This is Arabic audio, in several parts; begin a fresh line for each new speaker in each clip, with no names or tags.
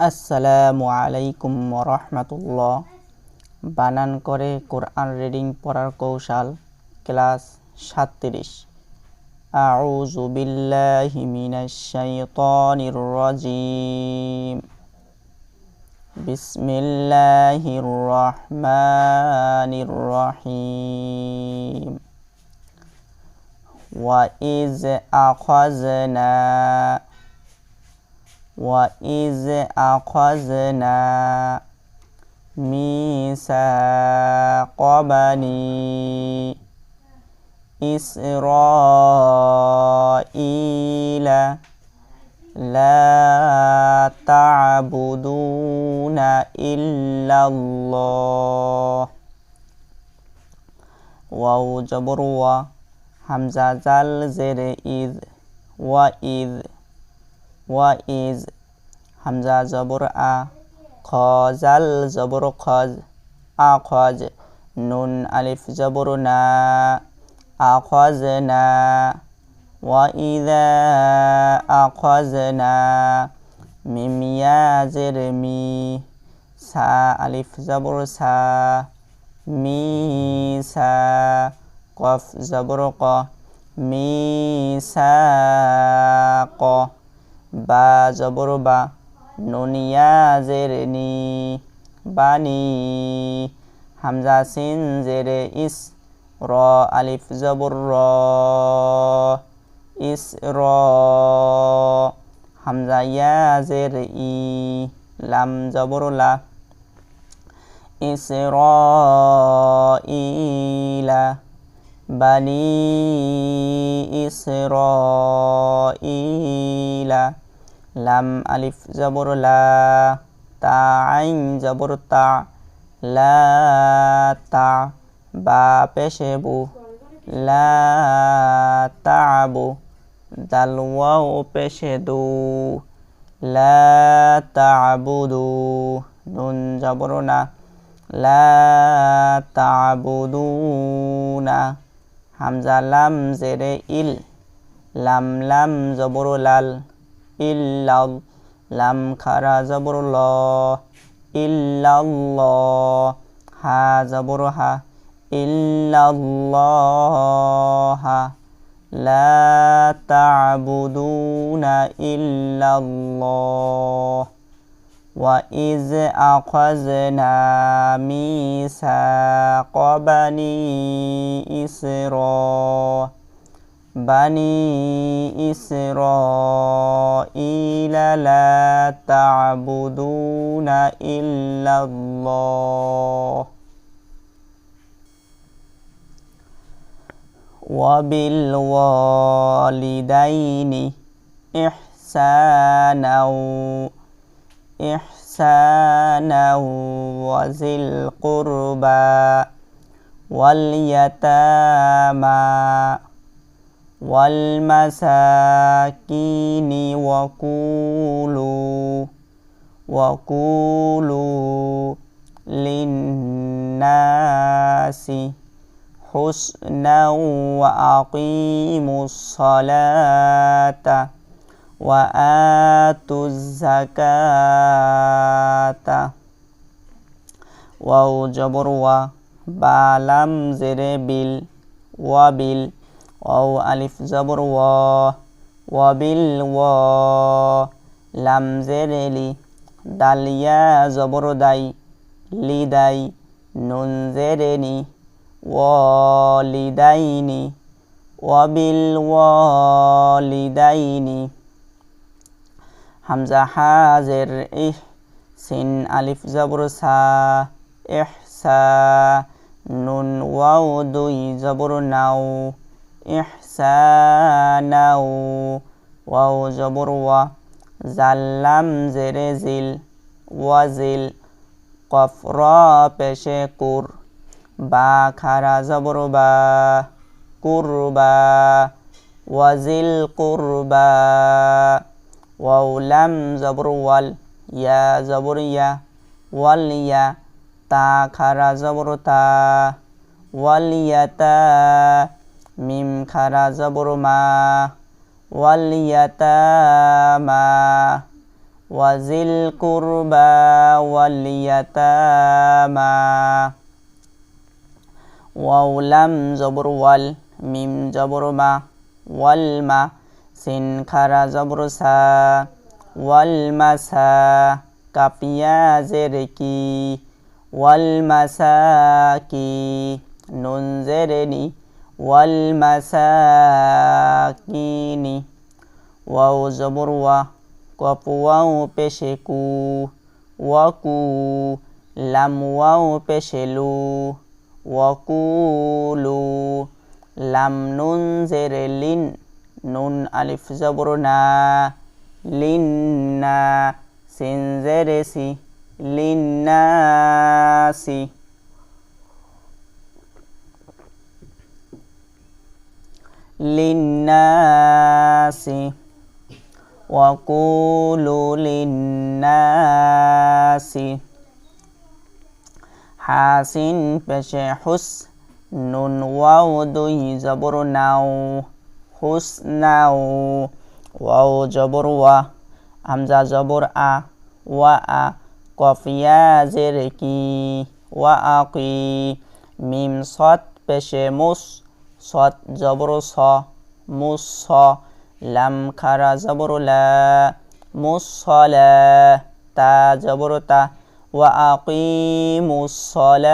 আসসালামু আলাইকুম রহমতুল্লাহ বানান করে কোরআন রিডিং পড়ার কৌশল ক্লাস সাতত্রিশ আউযু বিল্লাহি মিনাশ শাইতানির রাজিম বিসমিল্লাহির রহমানির রহিম وإذ أخذنا وإذ أخذنا ميثاق بني إسرائيل لا تعبدون إلا الله واو جبر و همزة زل زر إذ وإذ وإذ همزة زبر أ قازل زبر قاز أقاز نون ألف زبرنا أقازنا وإذا أقازنا ميم يا زرمي سا ألف زبر سا. مي سا. قف زبر قا. ميثاق বা জবর বা নুনিয়া জেরে নি বানি হামজা সিন জেরে ইস র, আলিফ জবর র, ইস র। হামজা ইয়া জের ই, লাম জবর লা, ইস র ইলা بني إسرائيل لم ألف زبر لا تا عين زبر تا لا تا با بشبو لا تعبو دل واو بشدو لا تعبدو نون زبرنا لا تعبدون حمزة لم زر إل لم لم زبر لال إلا لم خرا زبر الله إلا الله ها زبرها إلا الله لا تعبدون إلا الله. وإذ أخذنا ميثاق بني إسرائيل بني إسرائيل لا تعبدون إلا الله وبالوالدين إحسانا إحسانا وذي القربى واليتامى والمساكين وقولوا وقولوا للناس حسنا وأقيموا الصلاة. وآتوا الزكاة واو جبر و بالم زر بال وبال واو ألف جبر و وبال و لم زر لي داليا جبر داي لداي نون زرني والدين وبالوالدين হামজা হাজের ইহ সিন আলিফ জবর সা, ইহসা, নুন ওয়াও দুই জবর নাও ইহসানাও ওয়াও জবর ওয়া জাল্লাম জেরে জিল ওয়াজিল কফ র পেশে কুর, বা খারা জবর বা কুরবা ওয়াজিল কুরবা واو لم زبر وال يا زبر يا واليا تا خرا زبر تا واليتا ميم خرا زبر ما واليتامى وذي القربى واليتامى واو لم زبر وال ميم زبر ما والما سين خرا زبر سا والمسا كافيا زركي والمساكي نون زرني والمساكين واو زبر وا قف واو بشكو وكو لم واو بشلو وقولوا لم ننذر لن نون ألف زبرنا لنا سنزرسي للناس للناس وقولوا للناس حاسن بشه حس نون واو زبر ناو حسناو واو جبر وا همزة زبر أ وأ قفيا زركي وأقي ميم صاد بشه مس صاد زبر صا مص لم خرا زبر لا مصلا تا زبر تا وأقيموا الصلاة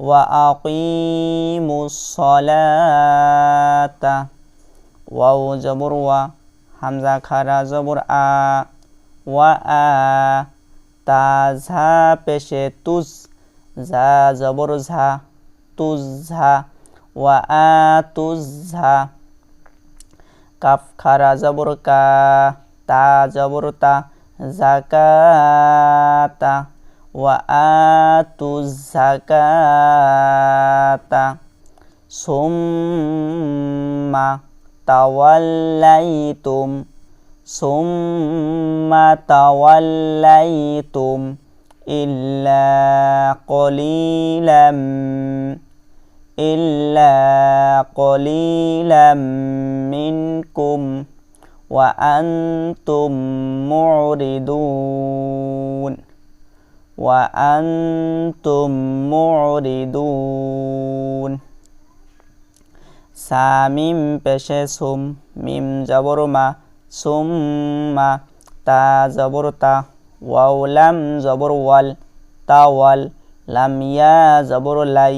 وأقيموا الصلاة واو زبر و همزة خرا زبر آ و آ تا زها پیش توز زا زبر زها توزها و آ توزها কাফ খারা জবর কা তা জবর তা জাকাতা وآتوا الزكاة ثم توليتم ثم توليتم إلا قليلا إلا قليلا منكم وأنتم معرضون. وأنتم معرضون সামিম পেশে সুম মিম জবরমা সুম্মা তা জবরতা ওয়াউলাম জবর ওয়াল তাওয়াল লামিয়া জবর লাই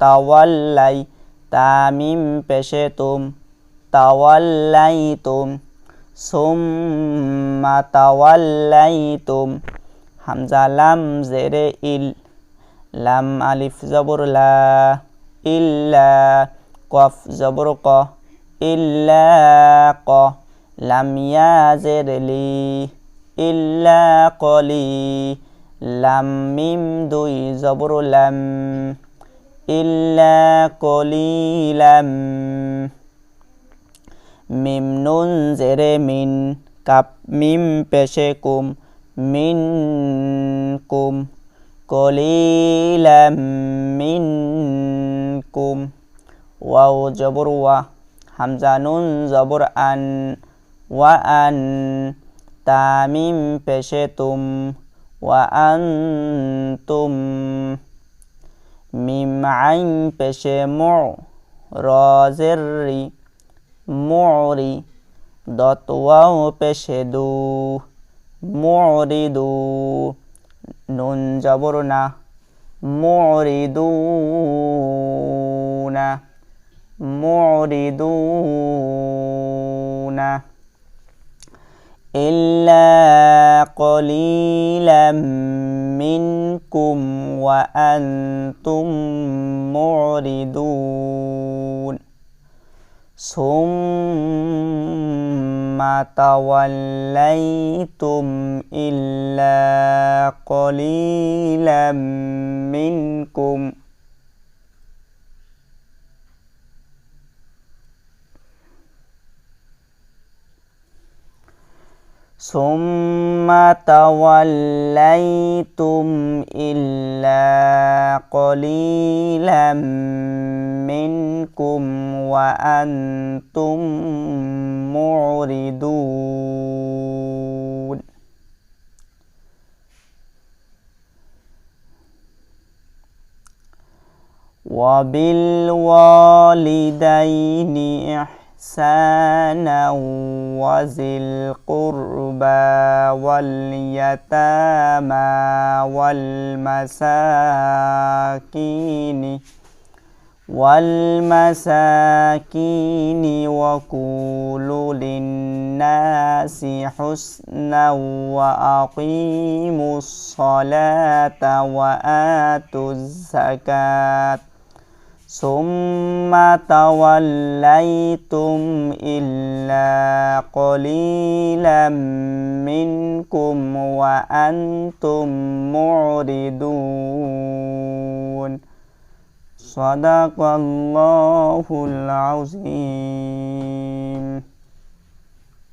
তাওয়াল্লাই তামিম পেশে তুম তাওয়াল্লাই তুম সুম্মা তাওয়াল্লাই তুম হামজা লাম জেরে ইল, লাম আলিফ জবর লা, ইল্লা কফ জবর ক, ইল্লা ক, লাম ইয়া জেরে লি, ইল্লা কলি, লাম মিম দুই জবর লাম, ইল্লা কলিলাম মিম নুন জেরে মিন, কাপ মিম পেশে কুম মিন কুম কলিলাম মিন কুম ওয়াও জবর ওয়া হামজা নুন জবর আন ওয়া আন তামিম পেশে তুম ওয়া আন তুম মিম মুরিদু নুন জবর না মুরিদুনা মুরিদুনা إلا قليلا منكم وأنتم معرضون ثم توليتم إلا قليلا منكم. ثم توليتم إلا قليلا منكم وأنتم معرضون وبالوالدين إحسانا إحسانا وذي القربى واليتامى والمساكين والمساكين وقولوا للناس حسنا وأقيموا الصلاة وآتوا الزكاة. ثم توليتم إلا قليلا منكم وأنتم معرضون. صدق الله العظيم.